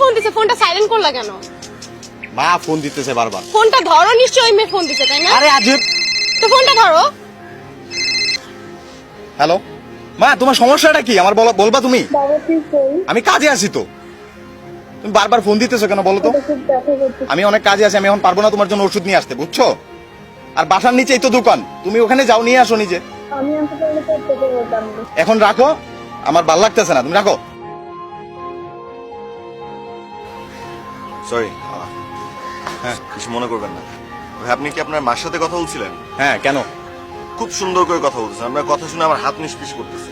Phone দিছে? ফোনটা silent করলা কেন? মা ফোন দিতেছে বারবার। ফোনটা ধরো নিশ্চয়ই ওই মেয়ে ফোন দিছে তাই না? আরে আজব। তো ফোনটা ধরো। হ্যালো মা তোমার সমস্যাটা কি? আমার বলো বলবা তুমি? বাবা তুই কই আমি কাজে আছি তো। তুমি বারবার ফোন দিতেছো কেন বলো তো? আমি অনেক কাজে আছি আমি এখন পারব না তোমার জন্য ওষুধ নিয়ে আসতে বুঝছ? আর বাসার নিচেই তো দোকান। তুমি ওখানে যাও নিয়ে আসো নিজে। আমি আনতে পারলে তো তোকে বলতাম এখন রাখো আমার ভালো লাগতেছে না তুমি রাখো। সরি হ্যাঁ কিছু মনে করবেন না। আপনি কি আপনার মার সাথে কথা বলছিলেন? হ্যাঁ কেন? খুব সুন্দর করে কথা বলছেন আপনার কথা শুনে আমার হাত নিষ্পিস করতেছে।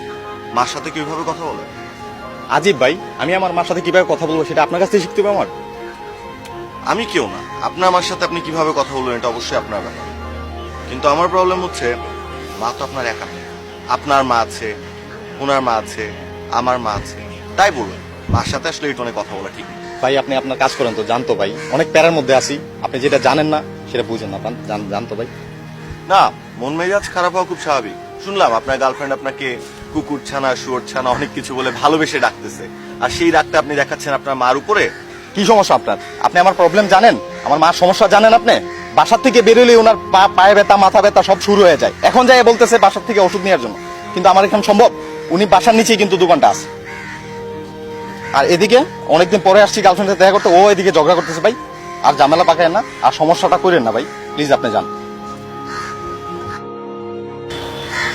মার সাথে কীভাবে কথা বলে? আজিব ভাই আমি আমার মার সাথে কীভাবে কথা বলব সেটা আপনার কাছ থেকে শিখতে হবে আমার। আমি কেউ না। আপনার মার সাথে আপনি কীভাবে কথা বলবেন এটা অবশ্যই আপনার ব্যাপার। কিন্তু আমার প্রবলেম হচ্ছে মা তো আপনার একা নেই। আপনার মা আছে ওনার মা আছে আমার মা আছে। তাই বলুন মার সাথে আসলে এই টোনে কথা বলা ঠিক। ভাই আপনি আপনার কাজ করেন তো জানতো ভাই। অনেক প্যারার মধ্যে আছি। আপনি যেটা জানেন না সেটা বুঝেন না জানতো ভাই। না মন মেজাজ খারাপ হওয়া খুব স্বাভাবিক। শুনলাম আপনার গার্লফ্রেন্ড আপনাকে কুকুর ছানা শুয়োর ছানা অনেক কিছু বলে ভালোবেসে ডাকতেছে। আর সেই ডাকতে আপনি দেখাচ্ছেন আপনার মার উপরে? কি সমস্যা আপনার? আপনি আমার প্রবলেম জানেন? আমার মার সমস্যা জানেন আপনি? বাসার থেকে বেরোলে ওনার পা পায়ে ব্যথা মাথা ব্যথা সব শুরু হয়ে যায়। এখন যাই বলতেছে বাসার থেকে ওষুধ নেওয়ার জন্য। কিন্তু আমার এখানে সম্ভব। উনি বাসার নিচেই কিন্তু দোকানটা আছে। আর এদিকে অনেকদিন পরে আসছি গার্লফ্রেন্ডের দেখা করতে, ও এদিকে ঝগড়া করতেছে ভাই। আর ঝামেলা পাকায় না, আর সমস্যাটা করেন না ভাই। প্লিজ আপনি যান।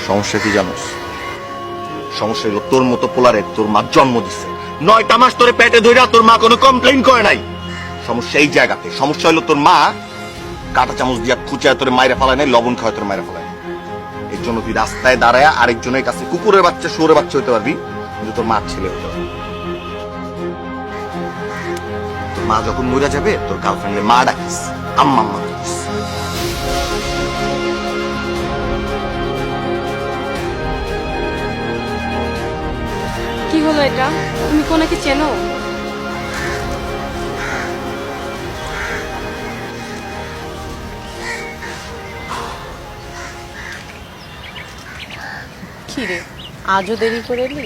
সমস্যা কি জানোস? সমস্যা হলো তোর মতো পোলারে তোর মা জন্ম দিচ্ছে নয়টা মাস তোরে পেটে ধইরা তোর মা কোনো কমপ্লেইন করে নাই। সমস্যা এই জায়গাতে। সমস্যা হলো তোর মা কাটা চামচ দিয়া খুচায় তোরে মাইরে ফেলায় নাই, লবণ খাওয়ায় তোর মাইরে ফেলায়। এর জন্য তুই রাস্তায় দাঁড়ায় আরেকজনের কাছে কুকুরের বাচ্চা, শুয়োরের বাচ্চা হতে পারবি, কিন্তু তোর মার ছেলে হতে পারবি মা যখন মরে যাবে তোর গার্লফ্রেন্ডে মা ডাকিস আম্মা আম্মা ডাকিস। কি হলো এটা? তুমি কোনাকে চেনো? কি রে আজও দেরি করে এলি?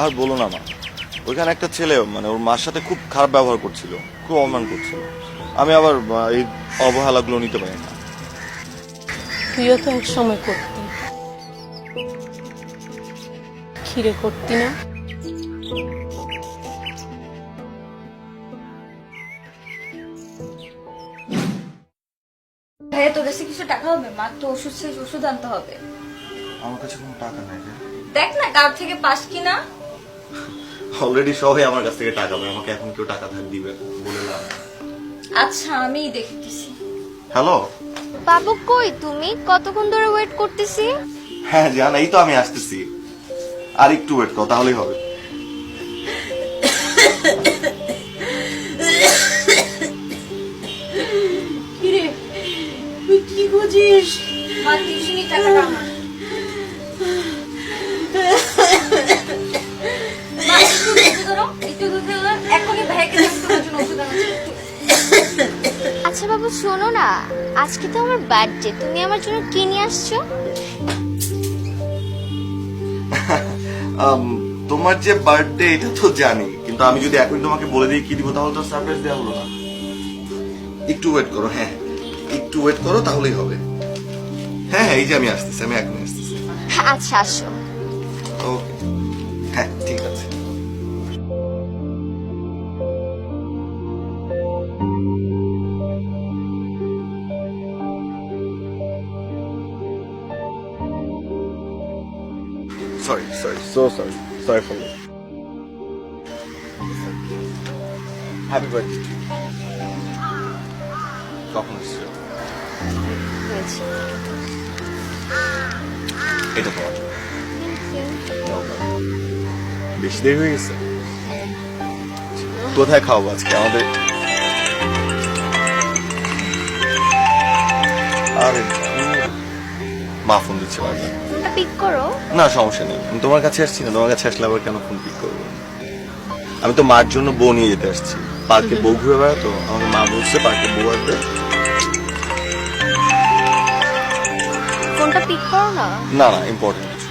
আর বলো না মা। ওইখানে একটা ছেলে মানে ওর মার সাথে খুব খারাপ ব্যবহার করছিল খুব অপমান করছিল। আমি আবার এই অবহেলাগুলো নিতে পারি না। তুইও তো এক সময় করতি। খিরে করতি না। ভাইয়া তোর কাছে কিছু টাকা হবে? মা তো ওষুধ শেষ ওষুধ আনতে হবে। আমার কাছে কোনো টাকা নাই দেখ না কার থেকে পাস কিনা। অলরেডি সবাই আমার কাছ থেকে টাকা পায় আমাকে এখন কেউ টাকা ধার দিবে বলে লাভ আচ্ছা আমি দেখতেছি। হ্যালো বাবু কই তুমি? কতক্ষণ ধরে ওয়েট করতেছি? হ্যাঁ জান এই তো আমি আসতেছি। আর একটু ওয়েট কর তাহলেই হবে। কিরে তুই কি খুঁজিস? মা টিউশনি টাকাটা আমার শোনো না আজকে তো আমার বার্থডে তুমি আমার জন্য কি নিয়ে আসছো? তোমার যে বার্থডে এটা তো জানি কিন্তু আমি যদি এখন তোমাকে বলে দিই কি দিব তাহলে তো সারপ্রাইজ দেওয়া হলো না। একটু ওয়েট করো হ্যাঁ একটু ওয়েট করো তাহলেই হবে। হ্যাঁ হ্যাঁ এই যে আমি আসতেছি আমি এখনই আসতেছি। আচ্ছা আসো। Okay sorry sorry so sorry sorry for happy birthday কখন এসেছিল এটা তোমার বেশি দেরি হয়ে গেছে কোথায় খাওয়াবো আজকে আমাদের আরে। মা ফোন দিচ্ছে বারবার পিক করো। না সমস্যা নেই। আমি তোমার কাছে আসছি না তোমার কাছে আসলে আবার কেন ফোন পিক করব? আমি তো মার জন্য বউ নিয়ে যেতে আসছি। পার্কে বউ ঘুরে বেড়াতো আমার মা বলছে পার্কে বউ আসবে। ফোনটা পিক করো না? না না ইম্পর্টেন্ট কিছু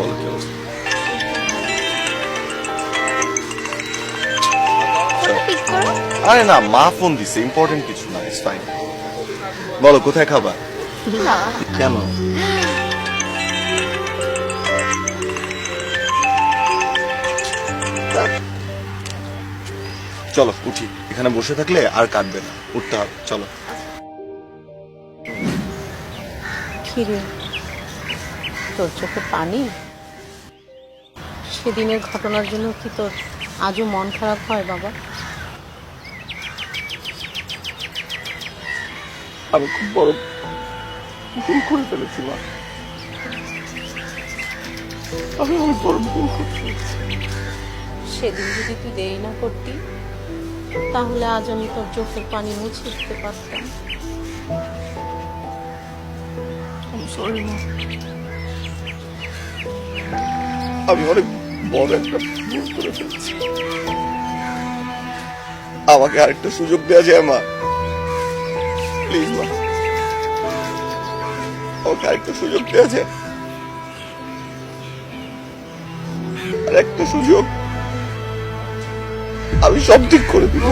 বলো কি আরে না মা ফোন দিছে ইম্পর্টেন্ট কিছু না ইটস ফাইন বলো কোথায় খাবার? কেন চলো উঠি। এখানে বসে থাকলে আর কাটবে না। উঠতে হবে চলো। কিরে? তোর চোখে পানি? সেদিনের ঘটনার জন্য কি তোর আজও মন খারাপ হয় বাবা? আমি খুব বড় ভুল করে ফেলেছি মা। আমি অনেক বড় ভুল করছি। সেদিন যদি তুই দেরি না করতি তাহলে আজ আমি তোর চোখের পানি মুছে দিতে পারতাম। সরি মা। আমি অনেক বড় একটা ভুল করে ফেলেছি। আমাকে আরেকটা সুযোগ দেওয়া যায় মা। প্লিজ মা। আমাকে আরেকটা সুযোগ দেওয়া আরেকটা আর সুযোগ। আমি সব ঠিক করে দিব।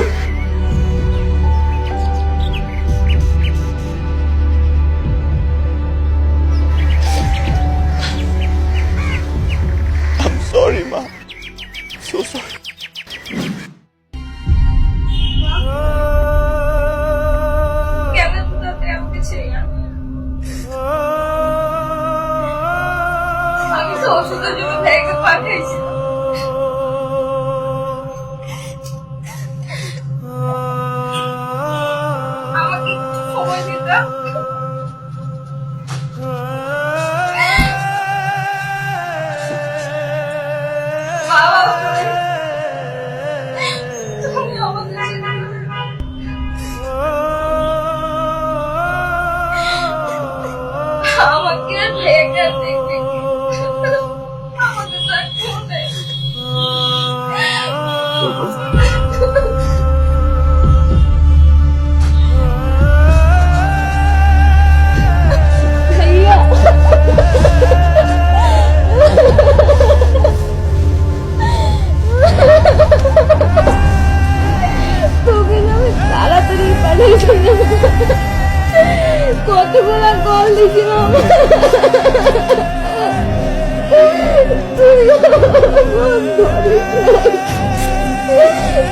আমাকে আর ভেঙে দেখবে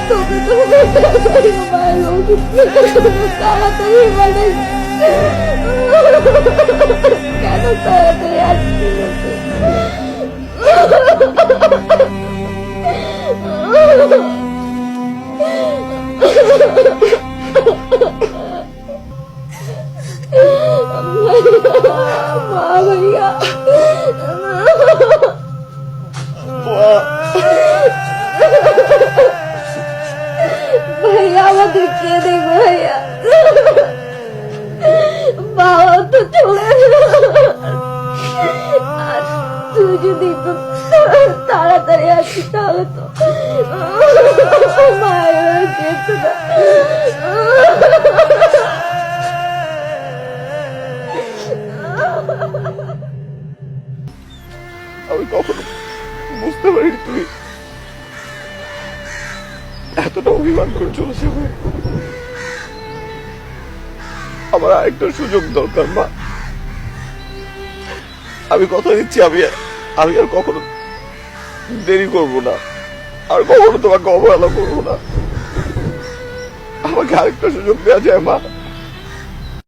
তোকে তো মারলো তাড়াতাড়ি পাঠাইছি কেন তাড়াতাড়ি আসছিল মা ভাইয়া ভাইয়া কেঁদে ভাইয়া বাবা তো চলে। আর তুই যদি একটু তাড়াতাড়ি আসিস তাহলে তো মায়ের যেত না অভিমান করে চলে আমার আরেকটা সুযোগ দরকার, মা। আমি কথা দিচ্ছি, আমি আমি আর কখনো দেরি করব না। আর কখনো তোমাকে অবহেলা করব না। আমাকে আরেকটা সুযোগ দেওয়া যায়, মা।